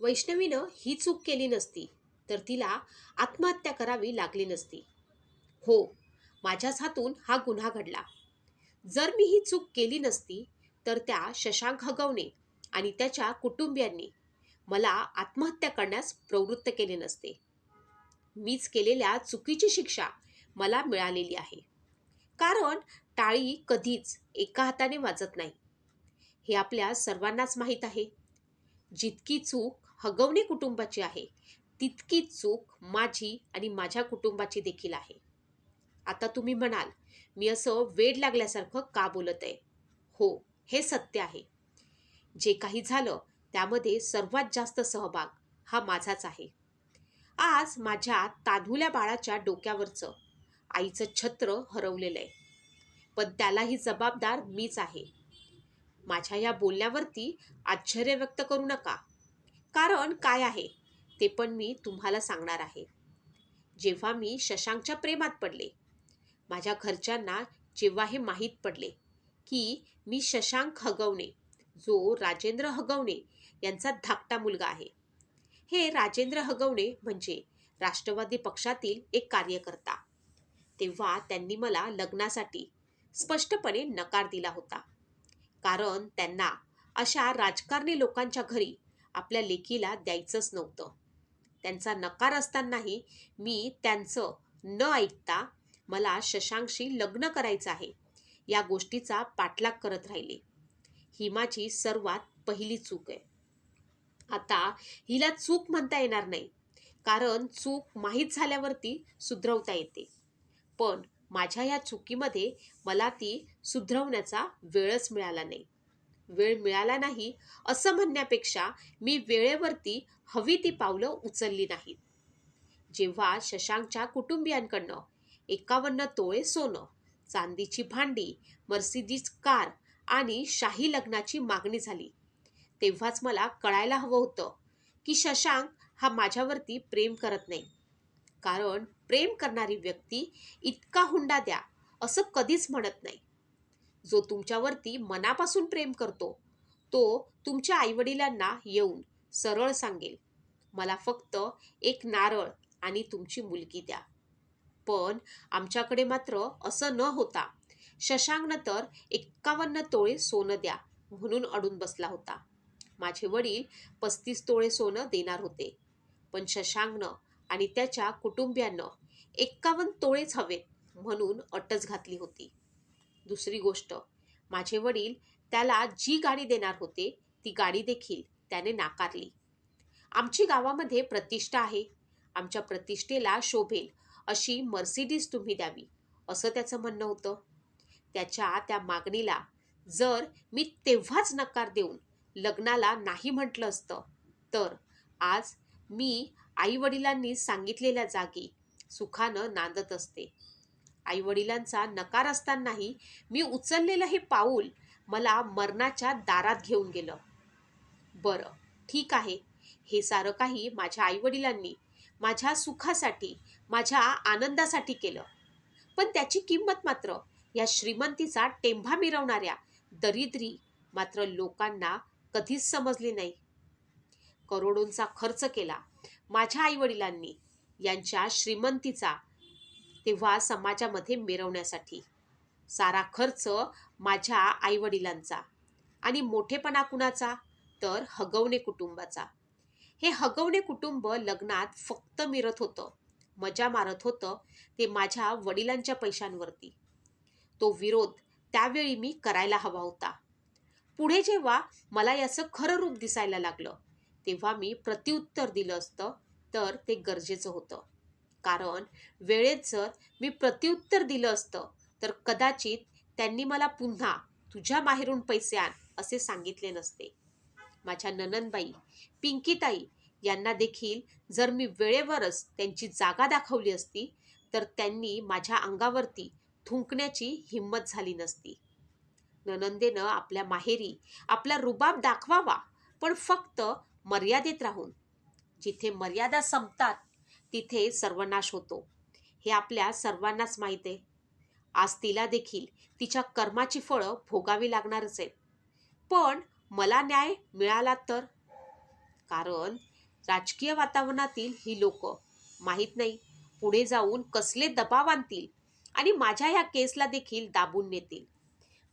वैष्णवीनं ही चूक केली नसती तर तिला आत्महत्या करावी लागली नसती. हो माझ्याच हातून हा गुन्हा घडला. जर मी ही चूक केली नसती तर त्या शशांक हगवणे आणि त्याच्या कुटुंबियांनी मला आत्महत्या करण्यास प्रवृत्त केले नसते. मीच केलेल्या चुकीची शिक्षा मला मिळालेली आहे. कारण टाळी कधीच एका हाताने वाजत नाही. हे आपल्या सर्वांनाच माहीत आहे. जितकी चूक हगवणे कुटुंबाची आहे. तितकी चूक माझी आणि माझ्या कुटुंबाची देखील आहे. आता तुम्ही म्हणाल मी असं वेड लागल्यासारखं का बोलत आहे? हो हे सत्य आहे. जे काही झालं त्यामध्ये सर्वात जास्त सहभाग हा माझाच आहे. आज माझ्या तान्हुल्या बाळाच्या डोक्यावरचं आईचं छत्र हरवलेलं आहे. पण त्यालाही जबाबदार मीच आहे. माझ्या या बोलण्यावरती आश्चर्य व्यक्त करू नका. कारण काय आहे ते पण मी तुम्हाला सांगणार आहे. जेव्हा मी शशांकच्या प्रेमात पडले माझ्या घरच्यांना जेव्हा हे माहीत पडले की मी शशांक हगवणे जो राजेंद्र हगवणे यांचा धाकटा मुलगा आहे. हे राजेंद्र हगवणे म्हणजे राष्ट्रवादी पक्षातील एक कार्यकर्ता. तेव्हा त्यांनी मला लग्नासाठी स्पष्टपणे नकार दिला होता. कारण त्यांना अशा राजकारणी लोकांच्या घरी आपल्या लेकीला द्यायचंच नव्हतं. त्यांचा नकार असतानाही मी त्यांचं न ऐकता मला शशांकशी लग्न करायचं आहे या गोष्टीचा पाठलाग करत राहिले. ही माझी सर्वात पहिली चूक आहे. आता हिला चूक म्हणता येणार नाही कारण चूक माहीत झाल्यावरती सुधरवता येते. पण माझ्या या चुकीमध्ये मला ती सुधरवण्याचा वेळच मिळाला नाही. वेळ मिळाला नाही असं म्हणण्यापेक्षा मी वेळेवरती हवी ती पावलं उचलली नाहीत. जेव्हा शशांकच्या कुटुंबियांकडनं एकावन्न तोळे सोनं चांदीची भांडी मर्सिडीज कार आणि शाही लग्नाची मागणी झाली तेव्हाच मला कळायला हवं होतं की शशांक हा माझ्यावरती प्रेम करत नाही. कारण प्रेम करणारी व्यक्ती इतका हुंडा द्या असं कधीच म्हणत नाही. जो तुमच्यावरती मनापासून प्रेम करतो तो तुमच्या आईवडिलांना येऊन सरळ सांगेल मला फक्त एक नारळ आणि तुमची मुलगी द्या. पण आमच्याकडे मात्र असं न होता शशांकनं तर एक्कावन्न तोळे सोनं द्या म्हणून अडून बसला होता. माझे वडील पस्तीस तोळे सोनं देणार होते पण शशांकनं आणि त्याच्या कुटुंबियांनं एक्कावन्न तोळेच हवेत म्हणून अटच घातली होती. दुसरी गोष्ट माझे वडील त्याला जी गाडी देणार होते ती गाडी देखील त्याने नाकारली. आमची गावामध्ये प्रतिष्ठा आहे. आमच्या प्रतिष्ठेला शोभेल अशी मर्सिडीज तुम्ही द्यावी असं त्याचं म्हणणं होतं. त्याच्या त्या मागणीला जर मी तेव्हाच नकार देऊन लग्नाला नाही म्हटलं असतं तर आज मी आईवडिलांनी सांगितलेल्या जागी सुखानं नांदत असते. आईवडिलांचा नकार असतानाही मी उचललेलं हे पाऊल मला मरणाच्या दारात घेऊन गेलं. बरं ठीक आहे. हे सारं काही माझ्या आईवडिलांनी माझ्या सुखासाठी माझ्या आनंदासाठी केलं. पण त्याची किंमत मात्र या श्रीमंतीचा टेंभा मिरवणाऱ्या दरिद्री मात्र लोकांना कधीच समजली नाही. करोडोंचा खर्च केला माझ्या आईवडिलांनी यांच्या श्रीमंतीचा तेव्हा समाजामध्ये मिरवण्यासाठी. सारा खर्च माझ्या आईवडिलांचा आणि मोठेपणा कुणाचा? तर हगवणे कुटुंबाचा. हे हगवणे कुटुंब लग्नात फक्त मिरत होतं. मजा मारत होतं ते माझ्या वडिलांच्या पैशांवरती. तो विरोध त्यावेळी मी करायला हवा होता. पुढे जेव्हा मला याचं खरं रूप दिसायला लागलं तेव्हा मी प्रत्युत्तर दिलं असतं तर ते गरजेचं होतं. कारण वेळेत जर मी प्रत्युत्तर दिलं असतं तर कदाचित त्यांनी मला पुन्हा तुझ्या माहेरून पैसे आण असे सांगितले नसते. माझ्या नननबाई पिंकीताई यांना देखील जर मी वेळेवरच त्यांची जागा दाखवली असती तर त्यांनी माझ्या अंगावरती थुंकण्याची हिंमत झाली नसती. ननंदेनं आपल्या माहेरी आपला रुबाब दाखवावा पण फक्त मर्यादेत राहून. जिथे मर्यादा संपतात तिथे सर्वनाश होतो. हे आपल्या सर्वांनाच माहीत आहे. आज तिला देखील तिच्या कर्माची फळं भोगावी लागणारच आहेत. पण मला न्याय मिळाला तर? कारण राजकीय वातावरणातील ही लोक माहीत नाही पुढे जाऊन कसले दबाव आणतील आणि माझ्या ह्या केसला देखील दाबून नेतील.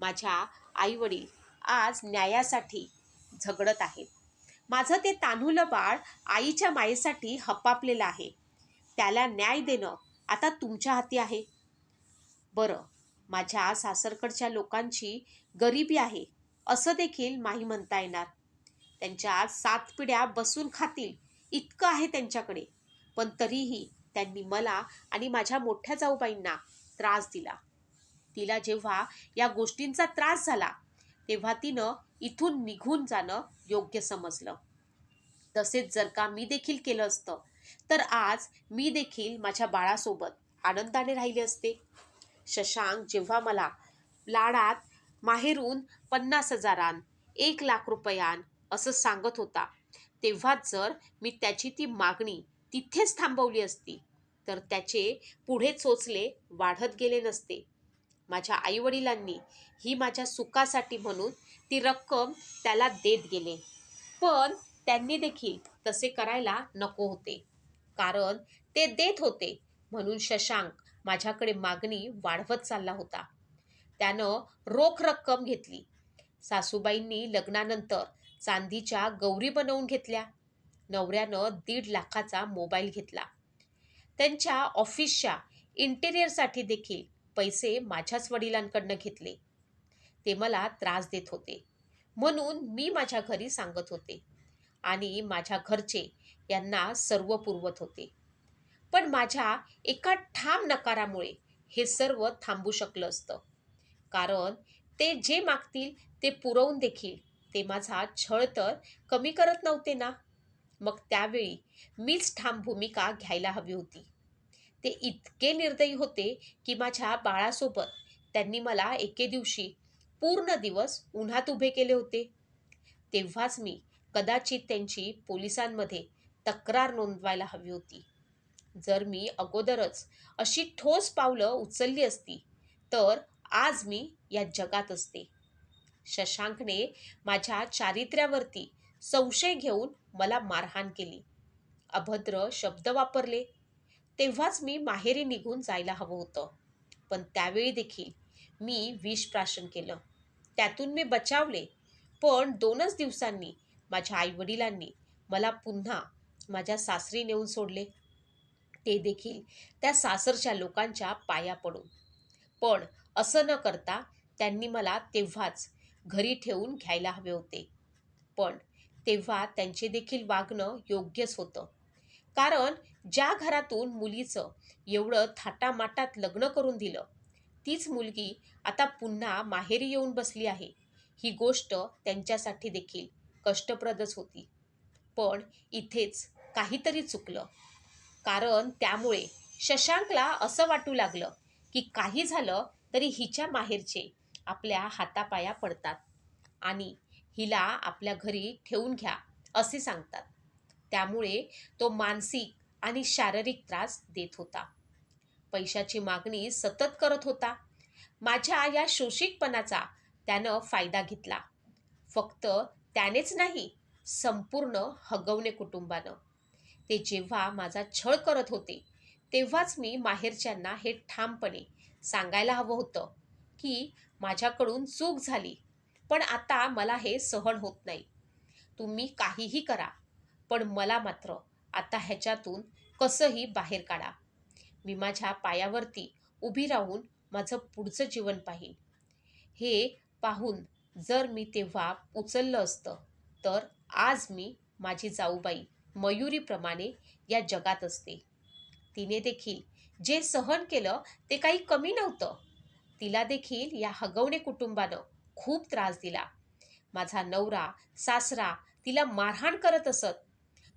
माझ्या आईवडील आज न्यायासाठी झगडत आहेत. माझं ते तान्हुलं बाळ आईच्या मायेसाठी हपापलेलं आहे. त्याला न्याय देणं आता तुमच्या हाती आहे. बरं माझ्या सासरकडच्या लोकांची गरिबी आहे असं देखील माही म्हणता येणार. त्यांच्या सात पिढ्या बसून खातील इतकं आहे त्यांच्याकडे. पण तरीही त्यांनी मला आणि माझ्या मोठ्या जाऊबाईंना त्रास दिला. तिला जेव्हा या गोष्टींचा त्रास झाला तेव्हा तिनं इथून निघून जाणं योग्य समजलं. तसेच जर का मी देखील केलं असतं तर आज मी देखील माझ्या बाळासोबत आनंदाने राहिले असते. शशांक जेव्हा मला लाडात माहेरून पन्नास हजारान एक लाख रुपयान असं सांगत होता तेव्हाच जर मी त्याची ती मागणी तिथेच थांबवली असती तर त्याचे पुढे चोचले वाढत गेले नसते. माझ्या आईवडिलांनी ही माझ्या सुखासाठी म्हणून ती रक्कम त्याला देत गेले. पण त्यांनी देखील तसे करायला नको होते. कारण ते देत होते. म्हणून शशांक माझ्याकडे मागणी वाढवत चालला होता. त्यानं रोख रक्कम घेतली. सासूबाईंनी लग्नानंतर चांदीच्या गौरी बनवून घेतल्या. नवऱ्यानं दीड लाखाचा मोबाईल घेतला. त्यांच्या ऑफिसच्या इंटेरियरसाठी देखील पैसे माझ्याच वडिलांकडनं घेतले. ते मला त्रास देत होते. म्हणून मी माझ्या घरी सांगत होते. आणि माझ्या घरचे यांना सर्व पुरवत होते. पण माझ्या एका ठाम नकारामुळे हे सर्व थांबू शकलं असतं. कारण ते जे मागतील ते पुरवून देखील ते माझा छळ तर कमी करत नव्हते ना. मग त्यावेळी मीच ठाम भूमिका घ्यायला हवी होती. ते इतके निर्दयी होते की माझ्या बाळासोबत त्यांनी मला एके दिवशी पूर्ण दिवस उन्हात उभे केले होते. तेव्हाच मी कदाचित त्यांची पोलिसांमध्ये तक्रार नोंदवायला हवी होती. जर मी अगोदरच अशी ठोस पावलं उचलली असती तर आज मी या जगात असते. शशांकने माझ्या चारित्र्यावरती संशय घेऊन मला मारहाण केली. अभद्र शब्द वापरले. तेव्हाच मी माहेरी निघून जायला हवं होतं. पण त्यावेळी देखील मी विष प्राशन केलं. त्यातून मी बचावले. पण दोनच दिवसांनी माझ्या आईवडिलांनी मला पुन्हा माझ्या सासरी नेऊन सोडले. ते देखील त्या सासरच्या लोकांच्या पाया पडून. पण असं न करता त्यांनी मला तेव्हाच घरी ठेवून घ्यायला हवे होते. पण तेव्हा त्यांचे देखील वागणं योग्यच होतं. कारण ज्या घरातून मुलीचं एवढं थाटामाटात लग्न करून दिलं तीच मुलगी आता पुन्हा माहेरी येऊन बसली आहे. ही गोष्ट त्यांच्यासाठी देखील कष्टप्रदच होती. पण इथेच काहीतरी चुकलं. कारण त्यामुळे शशांकला असं वाटू लागलं की काही झालं तरी हिच्या माहेरचे आपल्या हातापाया पडतात आणि हिला आपल्या घरी ठेवून घ्या असे सांगतात. त्यामुळे तो मानसिक आणि शारीरिक त्रास देत होता. पैशाची मागणी सतत करत होता. माझ्या या शोषितपणाचा त्यानं फायदा घेतला. फक्त त्यानेच नाही संपूर्ण हगवणे कुटुंबानं. ते जेव्हा माझा छळ करत होते तेव्हाच मी माहेरच्यांना हे ठामपणे सांगायला हवं होतं की माझ्याकडून चूक झाली पण आता मला हे सहन होत नाही. तुम्ही काहीही करा पण मला मात्र आता ह्याच्यातून कसंही बाहेर काढा. मी माझ्या पायावरती उभी राहून माझं पुढचं जीवन पाहीन. हे पाहून जर मी तेव्हा उचललं असतं तर आज मी माझी जाऊबाई मयुरीप्रमाणे या जगात असते. तिने देखील जे सहन केलं ते काही कमी नव्हतं. तिला देखील या हगवणे कुटुंबानं खूप त्रास दिला. माझा नवरा सासरा तिला मारहाण करत असत.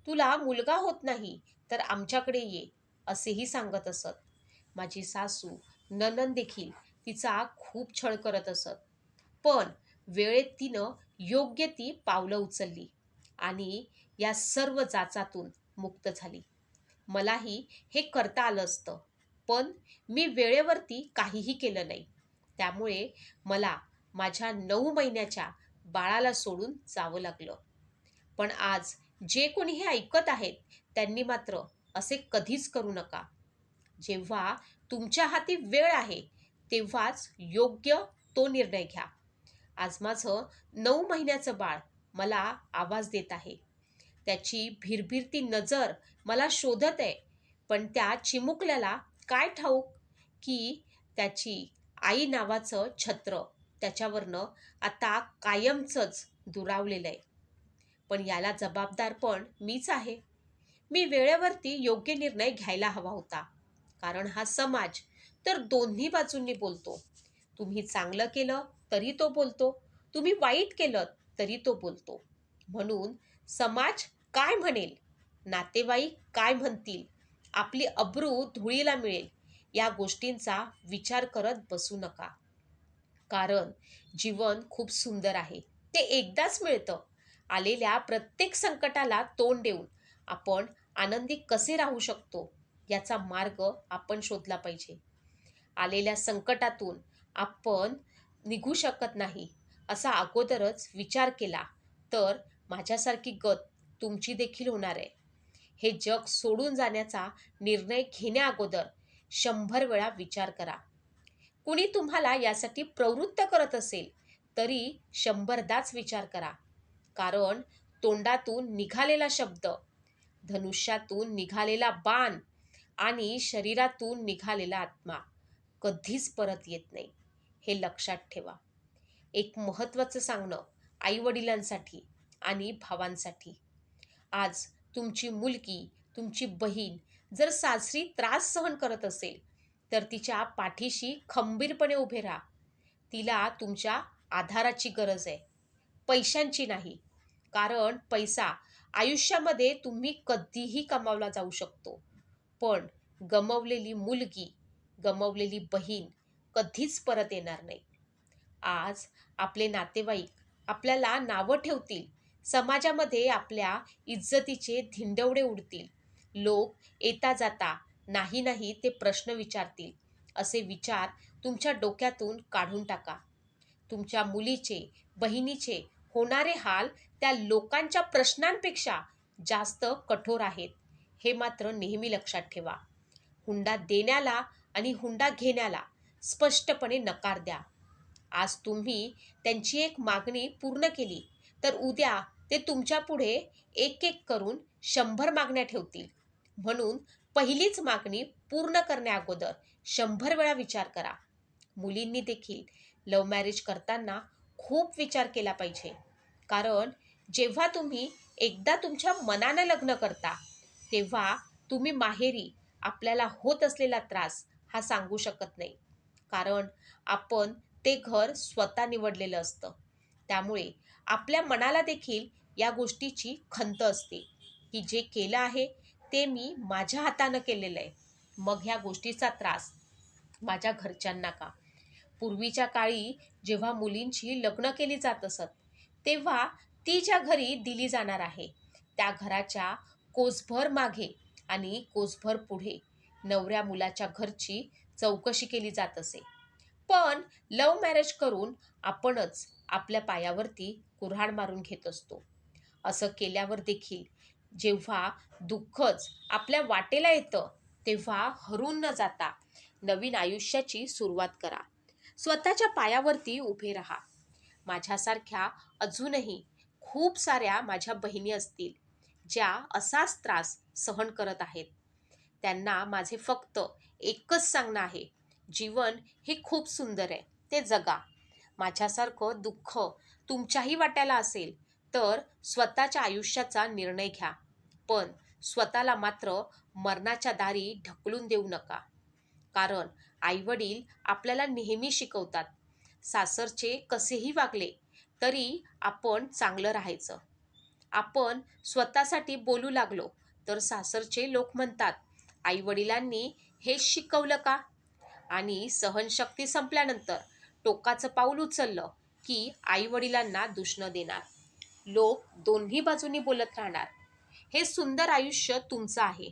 तुला मुलगा होत नाही तर आमच्याकडे ये असेही सांगत असत. माझी सासू ननन देखील तिचा खूप छळ करत असत. पण वेळेत तिनं योग्य ती पावलं उचलली आणि या सर्व जाचातून मुक्त झाली. मलाही हे करता आलं असतं पण मी वेळेवरती काहीही केलं नाही. त्यामुळे मला माझ्या नऊ महिन्याच्या बाळाला सोडून जावं लागलं. पण आज जे कोणी हे ऐकत आहेत त्यांनी मात्र असे कधीच करू नका. जेव्हा तुमच्या हाती वेळ आहे तेव्हाच योग्य तो निर्णय घ्या. आज माझं नऊ महिन्याचं बाळ मला आवाज देत आहे. त्याची भिरभिरती नजर मला शोधत आहे. पण त्या चिमुकल्याला काय ठाऊक? की त्याची आई नावाचं छत्र त्याच्यावरनं आता कायमचंच दुरावलेलं आहे. पण याला जबाबदार पण मीच आहे. मी वेळेवरती योग्य निर्णय घ्यायला हवा होता. कारण हा समाज तर दोन्ही बाजूंनी बोलतो. तुम्ही चांगलं केलं तरी तो बोलतो. तुम्ही वाईट केलं तरी तो बोलतो. म्हणून समाज काय म्हणेल? नातेवाईक काय म्हणतील? आपली अब्रू धुळीला मिळेल या गोष्टींचा विचार करत बसू नका. कारण जीवन खूप सुंदर आहे. ते एकदाच मिळतं. आलेल्या प्रत्येक संकटाला तोंड देऊन आपण आनंदी कसे राहू शकतो याचा मार्ग आपण शोधला पाहिजे. आलेल्या संकटातून आपण निघू शकत नाही असा अगोदरच विचार केला तर माझ्यासारखी गत तुमची देखील होणार आहे. हे जग सोडून जाण्याचा निर्णय घेण्याअगोदर शंभर वेळा विचार करा. कुणी तुम्हाला यासाठी प्रवृत्त करत असेल तरी शंभरदाच विचार करा. कारण तोंडातून निघालेला शब्द धनुष्यातून निघालेला बाण आणि शरीरातून निघालेला आत्मा कधीच परत येत नाही. हे लक्षात ठेवा. एक महत्त्वाचं सांगणं आईवडिलांसाठी आणि भावांसाठी. आज तुमची मुलगी तुमची बहीण जर सासरी त्रास सहन करत असेल तर तिच्या पाठीशी खंबीरपणे उभे राहा. तिला तुमच्या आधाराची गरज आहे. पैशांची नाही कारण पैसा आयुष्यामध्ये तुम्ही कधीही कमावला जाऊ शकतो. पण गमवलेली मुलगी गमवलेली बहीण कधीच परत येणार नाही. आज आपले नातेवाईक आपल्याला नावं ठेवतील समाजामध्ये आपल्या इज्जतीचे धिंडवडे उडतील. लोक येता जाता नाही नाही ते प्रश्न विचारतील. असे विचार तुमच्या डोक्यातून काढून टाका. तुमच्या मुलीचे बहिणीचे होणारे हाल त्या लोकांच्या प्रश्नांपेक्षा जास्त कठोर आहेत. हे मात्र नेहमी लक्षात ठेवा. हुंडा देण्याला आणि हुंडा घेण्याला स्पष्टपणे नकार द्या. आज तुम्ही त्यांची एक मागणी पूर्ण केली. तर उद्या ते तुमच्यापुढे एक एक करून शंभर मागण्या ठेवतील. म्हणून पहिलीच मागणी पूर्ण करण्याअगोदर शंभर वेळा विचार करा. मुलींनी देखील लव्ह मॅरेज करताना खूप विचार केला पाहिजे. कारण जेव्हा तुम्ही एकदा तुमच्या मनानं लग्न करता तेव्हा तुम्ही माहेरी आपल्याला होत असलेला त्रास हा सांगू शकत नाही. कारण आपण ते घर स्वतः निवडलेलं असतं. त्यामुळे आपल्या मनाला देखील या गोष्टीची खंत असते की जे केलं आहे ते मी माझ्या हातानं केलेलं आहे. मग ह्या गोष्टीचा त्रास माझ्या घरच्यांना का? पूर्वीच्या काळी जेव्हा मुलींची लग्न केली जात असत तेव्हा ती ज्या घरी दिली जाणार आहे त्या घराच्या कोसभर मागे आणि कोसभर पुढे नवऱ्या मुलाच्या घरची चौकशी केली जात असे. पण लव्ह मॅरेज करून आपणच आपल्या पायावरती कुऱ्हाड मारून घेत असतो. असं केल्यावर देखील जेव्हा दुःखच आपल्या वाटेला येतं तेव्हा हरून न जाता नवीन आयुष्याची सुरुवात करा. स्वतःच्या पायावरती उभे राहा. माझ्यासारख्या अजूनही खूप साऱ्या माझ्या बहिणी असतील ज्या असाच त्रास सहन करत आहेत. त्यांना माझे फक्त एकच सांगणं आहे जीवन हे खूप सुंदर आहे ते जगा. माझ्यासारखं दुःख तुमच्याही वाट्याला असेल तर स्वतःच्या आयुष्याचा निर्णय घ्या. पण स्वतःला मात्र मरणाच्या दारी ढकलून देऊ नका. कारण आईवडील आपल्याला नेहमी शिकवतात सासरचे कसेही वागले तरी आपण चांगलं राहायचं. आपण स्वतःसाठी बोलू लागलो तर सासरचे लोक म्हणतात आईवडिलांनी हेच शिकवलं का? आणि सहनशक्ती संपल्यानंतर टोकाचं पाऊल उचललं की आईवडिलांना दुष्ण देणार. लोक दोन्ही बाजूनी बोलत राहणार. हे सुंदर आयुष्य तुमचं आहे.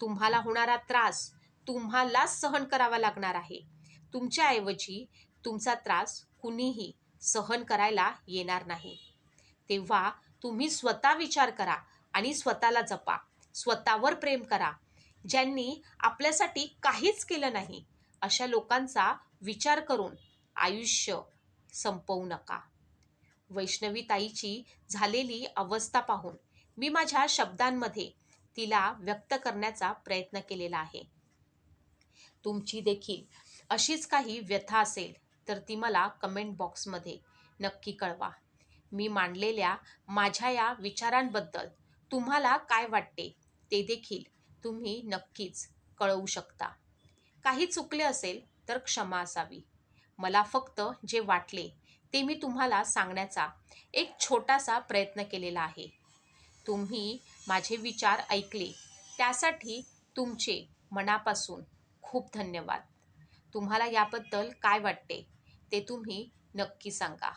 तुम्हाला होणारा त्रास तुम्हालाच सहन करावा लागणार आहे. तुमच्याऐवजी तुमचा त्रास कुणीही सहन करायला येणार नाही. तेव्हा तुम्ही स्वतः विचार करा आणि स्वतःला जपा. स्वतःवर प्रेम करा. ज्यांनी आपल्यासाठी काहीच केलं नाही अशा लोकांचा विचार करून आयुष्य संपवू नका. वैष्णवी ताईची झालेली अवस्था पाहून मी माझ्या शब्दांमध्ये तिला व्यक्त करण्याचा प्रयत्न केलेला आहे. तुमची देखील अशीच काही व्यथा असेल तर ती मला कमेंट बॉक्समध्ये नक्की कळवा. मी मांडलेल्या माझ्या या विचारांबद्दल तुम्हाला काय वाटते ते देखील तुम्ही नक्कीच कळवू शकता. काही चुकले असेल तर क्षमा असावी. मला फक्त जे वाटले ते मी तुम्हाला सांगण्याचा एक छोटासा प्रयत्न केलेला आहे. तुम्ही माझे विचार ऐकले. त्यासाठी तुमचे मनापासून खूप धन्यवाद. तुम्हाला याबद्दल काय वाटते ते तुम्ही नक्की सांगा.